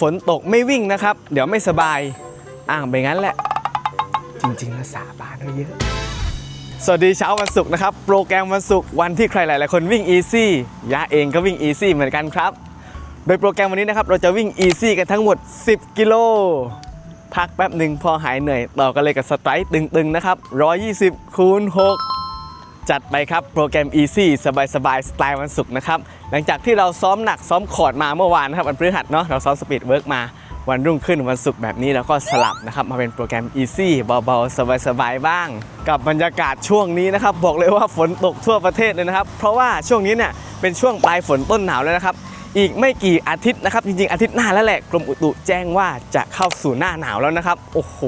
ฝนตกไม่วิ่งนะครับ เดี๋ยวไม่สบายอ้างไปงั้นแหละ จริงๆแล้วสาบานไว้เยอะ สวัสดีเช้าวันศุกร์นะครับ โปรแกรมวันศุกร์วันที่ใครหลายๆคนวิ่ง Easy ยะเองก็วิ่ง Easy เหมือนกันครับ โดยโปรแกรมวันนี้นะครับ เราจะวิ่ง Easy กันทั้งหมด 10 กิโล พักแป๊บหนึ่งพอหายเหนื่อย ต่อกันเลยกับสไตร์ตึงๆนะครับ 120คูณ6 จัดไปครับ โปรแกรม Easy สบายสบายสไตล์วันศุกร์นะครับ หลังจากที่เราซ้อมหนักซ้อมคอร์ดมาเมื่อวานนะครับวันพฤหัสเนาะเราซ้อมสปีดเวิร์กมาวันรุ่งขึ้นวันศุกร์แบบนี้เราก็สลับนะครับ มาเป็นโปรแกรม Easy เบาๆ สบายๆ บ้าง กับบรรยากาศช่วงนี้นะครับ บอกเลยว่าฝนตกทั่วประเทศเลยนะครับ เพราะว่าช่วงนี้เนี่ยเป็นช่วงปลายฝนต้นหนาวแล้วนะครับ อีกไม่กี่อาทิตย์นะครับ จริงๆ อาทิตย์หน้าแล้วแหละกรมอุตุแจ้งว่าจะเข้าสู่หน้าหนาวแล้วนะครับ โอ้โห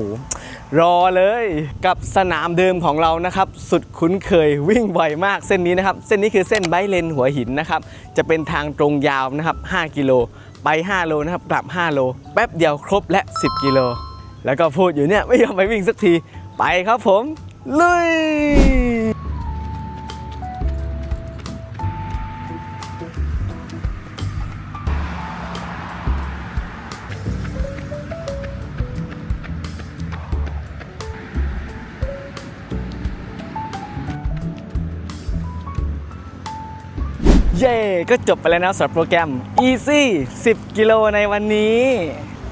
รอเลยกับสนามเดิมของเรานะครับ สุดคุ้นเคยวิ่งบ่อยมากเส้นนี้นะครับ เส้นนี้คือเส้นไบเลนหัวหินนะครับ จะเป็นทางตรงยาวนะครับ 5 กิโล ไป 5 โลนะครับ กลับ 5 โล แป๊บเดียวครบและ 10 กิโล แล้วก็พูดอยู่เนี่ย ไม่ยอมไปวิ่งสักที ไปครับผม ลุย เย่ก็จบไปแล้วนะสำหรับโปรแกรม Easy 10 กิโลในวันนี้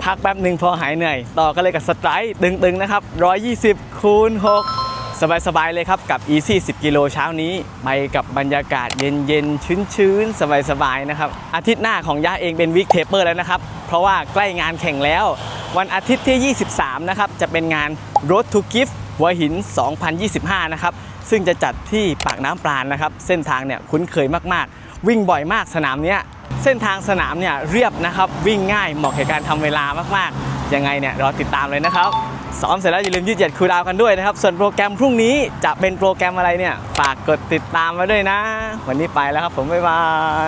พักแป๊บหนึ่งพอหายเหนื่อย ต่อกันเลยกับสไตร์ตึงๆ นะครับ 120 คูณ 6 สบายๆ เลยครับ กับ Easy 10 กิโลเช้านี้ ไปกับบรรยากาศเย็นๆ ชื้นๆ สบายๆ นะครับ อาทิตย์หน้าของย่าเองเป็นวิกเทปเปอร์แล้วนะครับ เพราะว่าใกล้งานแข่งแล้ว วันอาทิตย์ที่ 23 นะครับ จะเป็นงาน Road to Gift หัวหิน 2025 นะครับ ซึ่งจะจัดที่ปากน้ำปราณนะครับ เส้นทางเนี่ยคุ้นเคยมากๆ วิ่งบ่อยมากสนามเนี้ย เส้นทางสนามเนี่ยเรียบนะครับ วิ่งง่ายเหมาะแก่การทำเวลามากๆ ยังไงเนี่ยรอติดตามเลยนะครับซ้อมเสร็จแล้วอย่าลืมยืดเหยียดคูลดาวกันด้วยนะครับ ส่วนโปรแกรมพรุ่งนี้จะเป็นโปรแกรมอะไรเนี่ย ฝากกดติดตามมาด้วยนะ วันนี้ไปแล้วครับผม บ๊ายบาย